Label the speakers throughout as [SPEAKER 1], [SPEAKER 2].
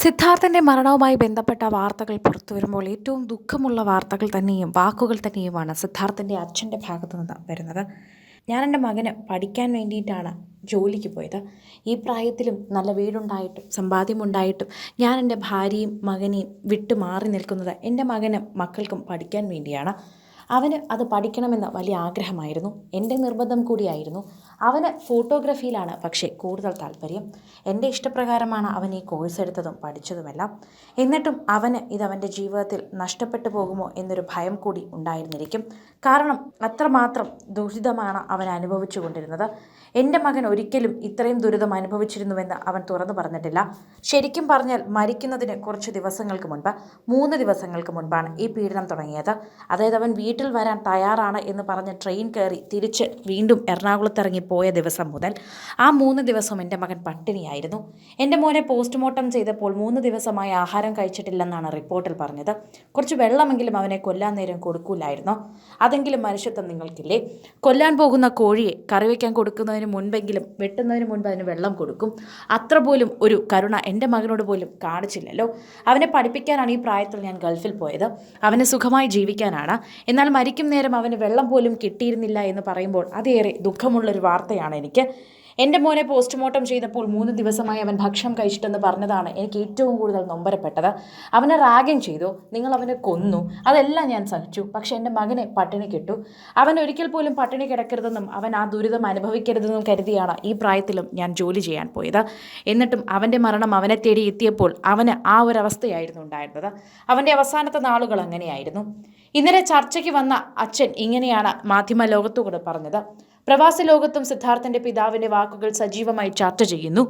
[SPEAKER 1] സിദ്ധാർത്ഥന്റെ മരണവുമായി ബന്ധപ്പെട്ട വാർത്തകൾ പുറത്തു വരുമ്പോൾ ഏറ്റവും ദുഃഖമുള്ള വാർത്തകൾ തന്നെയും വാക്കുകൾ തന്നെയുമാണ് സിദ്ധാർത്ഥന്റെ അച്ഛന്റെ ഭാഗത്തു നിന്ന് വരുന്നത്. ഞാൻ എന്റെ മകന് പഠിക്കാൻ വേണ്ടിയിട്ടാണ് ജോലിക്ക് പോയത്. ഈ പ്രായത്തിലും നല്ല വീടുണ്ടായിട്ടും സമ്പാദ്യമുണ്ടായിട്ടും ഞാൻ എന്റെ ഭാര്യയും മകനെയും വിട്ടു മാറി നിൽക്കുന്നത് എന്റെ മകനും മക്കൾക്കും പഠിക്കാൻ വേണ്ടിയാണ്. അവന് അത് പഠിക്കണമെന്ന് വലിയ ആഗ്രഹമായിരുന്നു. എന്റെ നിർബന്ധം കൂടിയായിരുന്നു. അവന് ഫോട്ടോഗ്രാഫിയിലാണ് പക്ഷേ കൂടുതൽ താല്പര്യം. എന്റെ ഇഷ്ടപ്രകാരമാണ് അവൻ ഈ കോഴ്സ് എടുത്തതും പഠിച്ചതുമെല്ലാം. എന്നിട്ടും അവന് ഇത് അവന്റെ ജീവിതത്തിൽ നഷ്ടപ്പെട്ടു പോകുമോ എന്നൊരു ഭയം കൂടി ഉണ്ടായിരുന്നിരിക്കും. കാരണം അത്രമാത്രം ദുരിതമാണ് അവൻ അനുഭവിച്ചു കൊണ്ടിരുന്നത്. എന്റെ മകൻ ഒരിക്കലും ഇത്രയും ദുരിതം അനുഭവിച്ചിരുന്നുവെന്ന് അവൻ തുറന്നു പറഞ്ഞിട്ടില്ല. ശരിക്കും പറഞ്ഞാൽ മരിക്കുന്നതിന് കുറച്ച് ദിവസങ്ങൾക്ക് മുൻപ് മൂന്ന് ദിവസങ്ങൾക്ക് മുൻപാണ് ഈ പീഡനം തുടങ്ങിയത്. അതായത് അവൻ വീട്ടിൽ വരാൻ തയ്യാറാണ് എന്ന് പറഞ്ഞ് ട്രെയിൻ കയറി തിരിച്ച് വീണ്ടും എറണാകുളത്ത് ഇറങ്ങി പോയ ദിവസം മുതൽ ആ മൂന്ന് ദിവസം എന്റെ മകൻ പട്ടിണിയായിരുന്നു. എന്റെ മോനെ പോസ്റ്റ്മോർട്ടം ചെയ്തപ്പോൾ മൂന്ന് ദിവസമായി ആഹാരം കഴിച്ചിട്ടില്ലെന്നാണ് റിപ്പോർട്ടിൽ പറഞ്ഞത്. കുറച്ച് വെള്ളമെങ്കിലും അവനെ കൊല്ലാൻ നേരം കൊടുക്കൂലായിരുന്നോ. അതെങ്കിലും മനുഷ്യത്വം നിങ്ങൾക്കില്ലേ? കൊല്ലാൻ പോകുന്ന കോഴിയെ കറി വയ്ക്കാൻ കൊടുക്കുന്നതിന് മുൻപെങ്കിലും വെട്ടുന്നതിന് മുൻപ് അതിന് വെള്ളം കൊടുക്കും. അത്ര പോലും ഒരു കരുണ എന്റെ മകനോട് പോലും കാണിച്ചില്ലല്ലോ. അവനെ പഠിപ്പിക്കാനാണ് ഈ പ്രായത്തിൽ ഞാൻ ഗൾഫിൽ പോയത്. അവനെ സുഖമായി ജീവിക്കാനാണ്. എന്നാൽ മരിക്കും നേരം അവന് വെള്ളം പോലും കിട്ടിയിരുന്നില്ല എന്ന് പറയുമ്പോൾ അതേറെ ദുഃഖമുള്ളൊരു വാർത്തയാണ് എനിക്ക്. എന്റെ മോനെ പോസ്റ്റ്മോർട്ടം ചെയ്തപ്പോൾ മൂന്ന് ദിവസമായി അവൻ ഭക്ഷണം കഴിച്ചിട്ടെന്ന് പറഞ്ഞതാണ് എനിക്ക് ഏറ്റവും കൂടുതൽ നൊമ്പരപ്പെട്ടത്. അവനെ റാഗിങ് ചെയ്തു. നിങ്ങൾ അവനെ കൊന്നു. അതെല്ലാം ഞാൻ സഹിച്ചു. പക്ഷേ എന്റെ മകനെ പട്ടിണി കിട്ടു. അവൻ ഒരിക്കൽ പോലും പട്ടിണി കിടക്കരുതെന്നും അവൻ ആ ദുരിതം അനുഭവിക്കരുതെന്നും കരുതിയാണ് ഈ പ്രായത്തിലും ഞാൻ ജോലി ചെയ്യാൻ പോയത്. എന്നിട്ടും അവന്റെ മരണം അവനെ തേടി എത്തിയപ്പോൾ അവന് ആ ഒരു അവസ്ഥയായിരുന്നു ഉണ്ടായിരുന്നത്. അവന്റെ അവസാനത്തെ നാളുകൾ അങ്ങനെയായിരുന്നു. ഇന്നലെ ചർച്ചയ്ക്ക് വന്ന അച്ഛൻ ഇങ്ങനെയാണ് മാധ്യമ ലോകത്തോട് പറഞ്ഞത്. പ്രവാസ ലോകത്തും സിദ്ധാർത്ഥന്റെ പിതാവിന്റെ വാക്കുകൾ സജീവമായി ചർച്ച ചെയ്യുന്നു.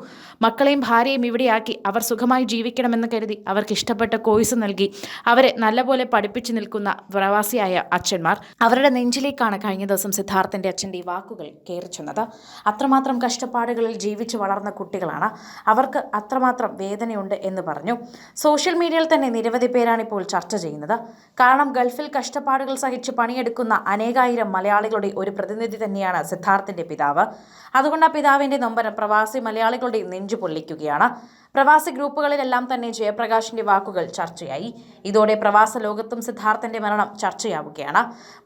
[SPEAKER 1] മക്കളെയും ഭാര്യയും ഇവിടെയാക്കി അവർ സുഖമായി ജീവിക്കണമെന്ന് കരുതി അവർക്ക് ഇഷ്ടപ്പെട്ട കോഴ്സ് നൽകി അവരെ നല്ലപോലെ പഠിപ്പിച്ചു നിൽക്കുന്ന പ്രവാസിയായ അച്ഛന്മാർ. അവരുടെ നെഞ്ചിലേക്കാണ് കഴിഞ്ഞ ദിവസം സിദ്ധാർത്ഥന്റെ അച്ഛന്റെ ഈ വാക്കുകൾ കയറിച്ചെന്നത് അത്രമാത്രം കഷ്ടപ്പാടുകളിൽ ജീവിച്ചു വളർന്ന കുട്ടികളാണ്. അവർക്ക് അത്രമാത്രം വേദനയുണ്ട് എന്ന് പറഞ്ഞു. സോഷ്യൽ മീഡിയയിൽ തന്നെ നിരവധി പേരാണ് ഇപ്പോൾ ചർച്ച ചെയ്യുന്നത്. കാരണം ഗൾഫിൽ കഷ്ടപ്പാടുകൾ സഹിച്ച് പണിയെടുക്കുന്ന അനേകായിരം മലയാളികളുടെ ഒരു പ്രതിനിധി തന്നെയാണ് സിദ്ധാർത്ഥിന്റെ പിതാവ്. അതുകൊണ്ട് ആ പിതാവിന്റെ നൊമ്പരം പ്രവാസി മലയാളികളുടെ നെഞ്ചു പൊള്ളിക്കുകയാണ്. പ്രവാസി ഗ്രൂപ്പുകളിലെല്ലാം തന്നെ ജയപ്രകാശിന്റെ വാക്കുകൾ ചർച്ചയായി. ഇതോടെ പ്രവാസ ലോകത്തും സിദ്ധാർത്ഥന്റെ മരണം ചർച്ചയാവുകയാണ്.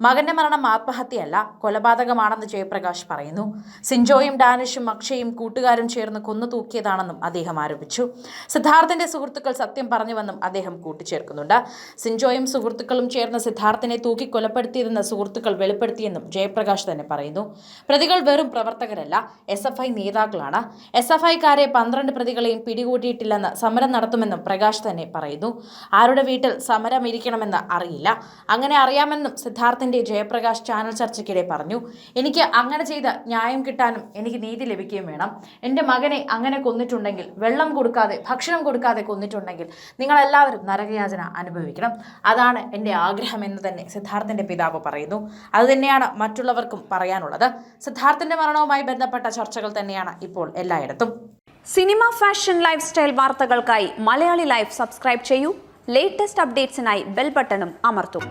[SPEAKER 1] മകന്റെ മരണം ആത്മഹത്യയല്ല കൊലപാതകമാണെന്ന് ജയപ്രകാശ് പറയുന്നു. സിൻജോയും ഡാനിഷും അക്ഷയും കൂട്ടുകാരും ചേർന്ന് കൊന്നു തൂക്കിയതാണെന്നും അദ്ദേഹം ആരോപിച്ചു. സിദ്ധാർത്ഥന്റെ സുഹൃത്തുക്കൾ സത്യം പറഞ്ഞുവെന്നും അദ്ദേഹം കൂട്ടിച്ചേർക്കുന്നുണ്ട്. സിൻജോയും സുഹൃത്തുക്കളും ചേർന്ന് സിദ്ധാർത്ഥനെ തൂക്കി കൊലപ്പെടുത്തിയതെന്ന് സുഹൃത്തുക്കൾ വെളിപ്പെടുത്തിയെന്നും ജയപ്രകാശ് തന്നെ പറയുന്നു. പ്രതികൾ വെറും പ്രവർത്തകരല്ല. എസ് എഫ് ഐ നേതാക്കളാണ്. എസ് എഫ് ഐക്കാരെ പന്ത്രണ്ട് പ്രതികളെയും പിടികൂടിയിട്ടില്ലെന്ന് സമരം നടത്തുമെന്നും പ്രകാശ് തന്നെ പറയുന്നു. ആരുടെ വീട്ടിൽ സമരം ഇരിക്കണമെന്ന് അറിയില്ല. അങ്ങനെ അറിയാമെന്നും സിദ്ധാർത്ഥിന്റെ ജയപ്രകാശ് ചാനൽ ചർച്ചയ്ക്കിടെ പറഞ്ഞു. എനിക്ക് അങ്ങനെ ചെയ്ത ന്യായം കിട്ടാനും എനിക്ക് നീതി ലഭിക്കുകയും വേണം. എന്റെ മകനെ അങ്ങനെ കൊന്നിട്ടുണ്ടെങ്കിൽ വെള്ളം കൊടുക്കാതെ ഭക്ഷണം കൊടുക്കാതെ കൊന്നിട്ടുണ്ടെങ്കിൽ നിങ്ങളെല്ലാവരും നരകയാചന അനുഭവിക്കണം. അതാണ് എന്റെ ആഗ്രഹം എന്ന് തന്നെ സിദ്ധാർത്ഥിന്റെ പിതാവ് പറയുന്നു. അതുതന്നെയാണ് മറ്റുള്ളവർക്കും പറയാനുള്ളത്. സിദ്ധാർത്ഥിന്റെ മരണവുമായി ബന്ധപ്പെട്ട ചർച്ചകൾ തന്നെയാണ് ഇപ്പോൾ എല്ലായിടത്തും.
[SPEAKER 2] സിനിമ ഫാഷൻ ലൈഫ് സ്റ്റൈൽ വാർത്തകൾക്കായി മലയാളി ലൈഫ് സബ്സ്ക്രൈബ് ചെയ്യൂ. ലേറ്റസ്റ്റ് അപ്ഡേറ്റ്സിനായി ബെൽ ബട്ടണും അമർത്തും.